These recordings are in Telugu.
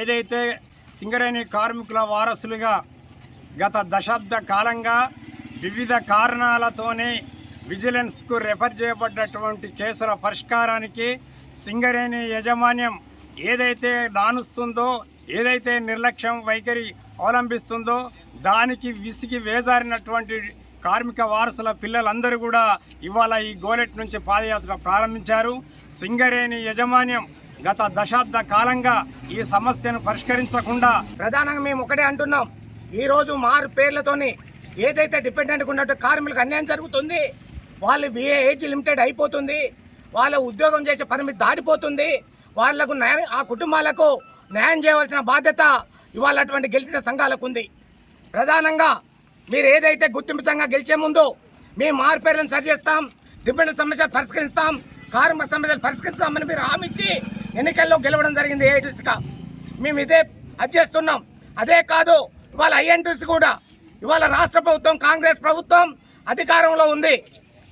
ఏదైతే సింగరేణి కార్మికుల వారసులుగా గత దశాబ్ద కాలంగా వివిధ కారణాలతోనే విజిలెన్స్కు రెఫర్ చేయబడ్డటువంటి కేసుల పరిష్కారానికి సింగరేణి యాజమాన్యం ఏదైతే దానుస్తుందో ఏదైతే నిర్లక్ష్యం వైఖరి అవలంబిస్తుందో దానికి విసిగి వేజారినటువంటి కార్మిక వారసుల పిల్లలందరూ కూడా ఇవాళ ఈ గోలెట్ నుంచి పాదయాత్ర ప్రారంభించారు. సింగరేణి యాజమాన్యం గత దశాబ్ద కాలంగా ఈ సమస్యను పరిష్కరించకుండా ప్రధానంగా మేము ఒకటే అంటున్నాం. ఈ రోజు మారు పేర్లతోని ఏదైతే డిపెండెంట్ ఉన్నట్టు కార్మికులకు అన్యాయం జరుగుతుంది వాళ్ళు బిఏ ఏజ్ లిమిటెడ్ అయిపోతుంది వాళ్ళ ఉద్యోగం చేసే పరిమితి దాటిపోతుంది వాళ్ళకు న్యాయం ఆ కుటుంబాలకు న్యాయం చేయవలసిన బాధ్యత ఇవాళ అటువంటి గెలిచిన సంఘాలకు ఉంది. ప్రధానంగా మీరు ఏదైతే గుర్తింపు సంఘం గెలిచే ముందు మేము మారు పేర్లను సరిచేస్తాం డిపెండెంట్ సమస్యలు పరిష్కరిస్తాం కార్మిక సమస్యలు పరిష్కరిస్తామని మీరు హామీ ఇచ్చి ఎన్నికల్లో గెలవడం జరిగింది ఏఐటీసీగా మేము ఇదే అది చేస్తున్నాం. అదే కాదు ఇవాళ ఐఎన్టీసీ కూడా ఇవాళ రాష్ట్ర ప్రభుత్వం కాంగ్రెస్ ప్రభుత్వం అధికారంలో ఉంది.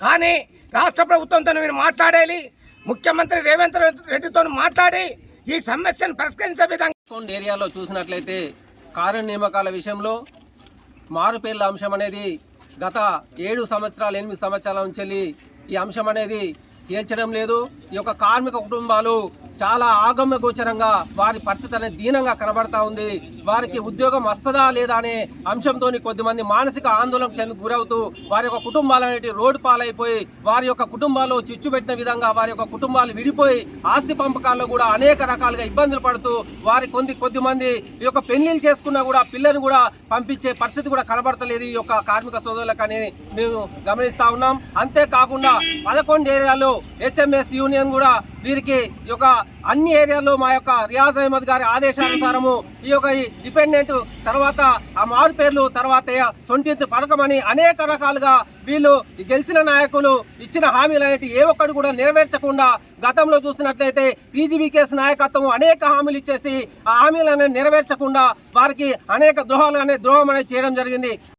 కానీ రాష్ట్ర ప్రభుత్వంతో మీరు మాట్లాడాలి ముఖ్యమంత్రి రేవంత్ రెడ్డితో మాట్లాడి ఈ సమస్యను పరిష్కరించే విధంగా ఏరియాలో చూసినట్లయితే కారు నియామకాల విషయంలో మారుపేర్ల అంశం అనేది గత ఏడు సంవత్సరాలు ఎనిమిది సంవత్సరాల నుంచి ఈ అంశం అనేది తేల్చడం లేదు. ఈ యొక్క కార్మిక కుటుంబాలు చాలా ఆగమ్య గోచరంగా వారి పరిస్థితి అనేది దీనంగా కనబడతా ఉంది. వారికి ఉద్యోగం వస్తుందా లేదా అనే అంశంతో కొద్దిమంది మానసిక ఆందోళనకు చెంది గురవుతూ వారి యొక్క కుటుంబాలు అనేవి రోడ్డు పాలైపోయి వారి యొక్క కుటుంబాలు చిచ్చు పెట్టిన విధంగా వారి యొక్క కుటుంబాలు విడిపోయి ఆస్తి పంపకాల్లో కూడా అనేక రకాలుగా ఇబ్బందులు పడుతూ వారి కొద్ది కొద్దిమంది ఈ యొక్క పెళ్ళిళ్ళు చేసుకున్నా కూడా పిల్లని కూడా పంపించే పరిస్థితి కూడా కనబడతలేదు ఈ యొక్క కార్మిక సోదరులకు అని మేము గమనిస్తా ఉన్నాం. అంతేకాకుండా పదకొండు ఏరియాలో హెచ్ఎంఎస్ యూనియన్ కూడా వీరికి ఈ యొక్క అన్ని ఏరియాల్లో మా యొక్క రియాజ్ అహ్మద్ గారి ఆదేశానుసారము ఈ యొక్క ఈ డిపెండెంట్ తర్వాత ఆ మారు పేర్లు తర్వాత సొంటింత్ పథకం అని అనేక రకాలుగా వీళ్ళు గెలిచిన నాయకులు ఇచ్చిన హామీలు అనేవి ఏ ఒక్కటి కూడా నెరవేర్చకుండా గతంలో చూసినట్లయితే టీజీబీకేఎస్ నాయకత్వం అనేక హామీలు ఇచ్చేసి ఆ హామీలను నెరవేర్చకుండా వారికి అనేక ద్రోహాలు అనే ద్రోహం అనేది చేయడం జరిగింది.